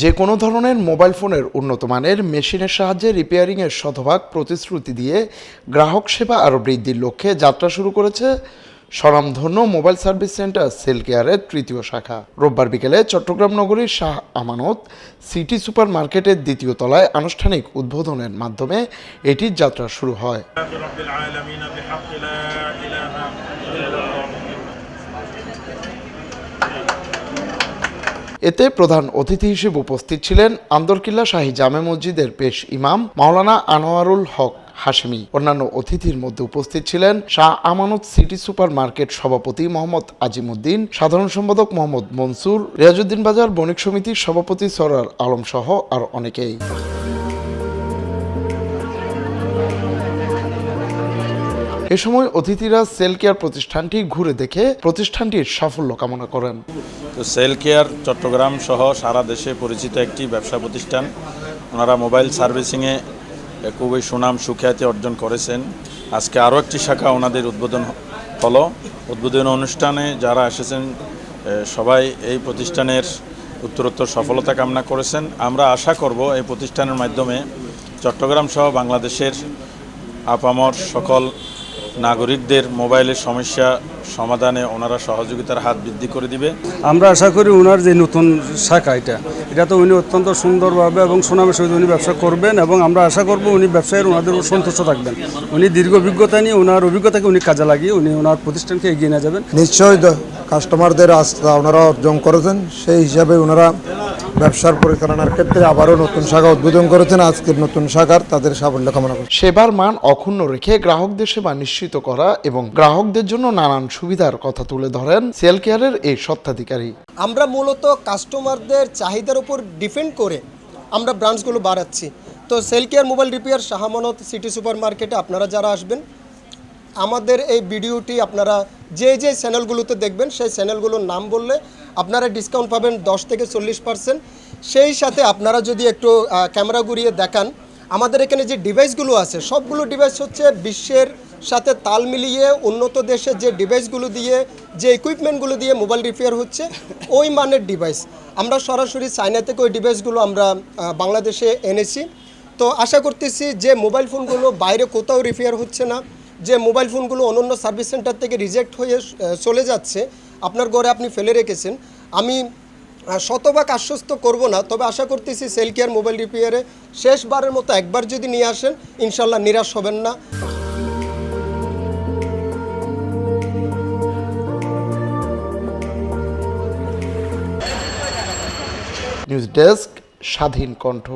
যে কোনো ধরনের মোবাইল ফোনের উন্নত মানের মেশিনের সাহায্যে রিপেয়ারিংয়ের শতভাগ প্রতিশ্রুতি দিয়ে গ্রাহক সেবা আরও বৃদ্ধির লক্ষ্যে যাত্রা শুরু করেছে স্বনামধন্য মোবাইল সার্ভিস সেন্টার সেল কেয়ারের তৃতীয় শাখা। রোববার বিকেলে চট্টগ্রাম নগরীর শাহ আমানত সিটি সুপার মার্কেটের দ্বিতীয় তলায় আনুষ্ঠানিক উদ্বোধনের মাধ্যমে এটির যাত্রা শুরু হয়। এতে প্রধান অতিথি হিসেবে উপস্থিত ছিলেন আন্দরকিল্লা শাহী জামে মসজিদের পেশ ইমাম মাওলানা আনোয়ারুল হক হাশমি। অন্যান্য অতিথির মধ্যে উপস্থিত ছিলেন Shah Amanat city super market সভাপতি মোহাম্মদ আজিমুদ্দিন, সাধারণ সম্পাদক মোহাম্মদ মনসুর রিয়াজুদ্দিন বাজার বণিক সমিতির সভাপতি সরার আলম সহ আর অনেকেই। এ সময় অতিথিরা সেল কেয়ার প্রতিষ্ঠানটি ঘুরে দেখে প্রতিষ্ঠানটির সাফল্য কামনা করেন। তো সেল কেয়ার চট্টগ্রাম সহ সারা দেশে পরিচিত একটি ব্যবসা প্রতিষ্ঠান। ওনারা মোবাইল সার্ভিসিংয়ে খুবই সুনাম, সুখ্যাতি অর্জন করেছেন। আজকে আরও একটি শাখা ওনাদের উদ্বোধন হলো। উদ্বোধন অনুষ্ঠানে যারা এসেছেন সবাই এই প্রতিষ্ঠানের উত্তরোত্তর সফলতা কামনা করেছেন। আমরা আশা করব এই প্রতিষ্ঠানের মাধ্যমে চট্টগ্রাম সহ বাংলাদেশের আপামর সকল নাগরিকদের মোবাইলের সমস্যা সমাধানে ওনারা সহযোগিতার হাত বৃদ্ধি করে দিবে। আমরা আশা করি ওনার যে নতুন শাখা এটা এটা তো উনি অত্যন্ত সুন্দরভাবে এবং সুনামের সহিত উনি ব্যবসা করবেন এবং আমরা আশা করব উনি ব্যবসায়ের ওনাদের উপর সন্তুষ্ট থাকবেন। উনি দীর্ঘ অভিজ্ঞতা নিয়ে ওনার অভিজ্ঞতাকে উনি কাজে লাগিয়ে উনি ওনার প্রতিষ্ঠানকে এগিয়ে নিয়ে যাবেন। নিশ্চয়ই দ- কাস্টমারদের আস্থা ওনারা অর্জন করেছেন সেই হিসাবে ওনারা ব্যবসার পরিচালনার ক্ষেত্রে আবারও নতুন শাখা উদ্বোধন করেছেন। আজকের নতুন শাখার তাদের সাফল্য কামনা করছি। সেবার মান অক্ষুণ্ণ রেখে গ্রাহকদের সেবা নিশ্চিত করা এবং গ্রাহকদের জন্য নানান সুবিধার কথা তুলে ধরেন সেল কেয়ারের এই সত্ত্বাধিকারী আমরা মূলত কাস্টমারদের চাহিদার উপর ডিপেন্ড করে আমরা ব্রাঞ্চগুলো বাড়াচ্ছি। তো cell care mobile repair Shahamanat city super মার্কেটে আপনারা যারা আসবেন আমাদের এই ভিডিওটি আপনারা যে যে চ্যানেলগুলোতে দেখবেন সেই চ্যানেলগুলোর নাম বললে আপনারা ডিসকাউন্ট পাবেন দশ থেকে চল্লিশ পার্সেন্ট সেই সাথে আপনারা যদি একটু ক্যামেরা ঘুরিয়ে দেখান, আমাদের এখানে যে ডিভাইসগুলো আছে, সবগুলো ডিভাইস হচ্ছে বিশ্বের সাথে তাল মিলিয়ে উন্নত দেশের যে ডিভাইসগুলো দিয়ে, যে ইকুইপমেন্টগুলো দিয়ে মোবাইল রিপেয়ার হচ্ছে, ওই মানের ডিভাইস আমরা সরাসরি চায়না থেকে ওই ডিভাইসগুলো আমরা বাংলাদেশে এনেছি। তো আশা করতেছি যে মোবাইল ফোনগুলো বাইরে কোথাও রিপেয়ার হচ্ছে না, যে মোবাইল ফোনগুলো অন্যান্য সার্ভিস সেন্টার থেকে রিজেক্ট হয়ে চলে যাচ্ছে আপনার ঘরে আপনি ফেলে রেখেছেন, আমি শতভাগ আশ্বস্ত করব না, তবে আশা করতেছি সেল কেয়ার মোবাইল রিপেয়ারে শেষবারের মতো একবার যদি নিয়ে আসেন, ইনশাল্লাহ নিরাশ হবেন না। নিউজ ডেস্ক স্বাধীন কণ্ঠ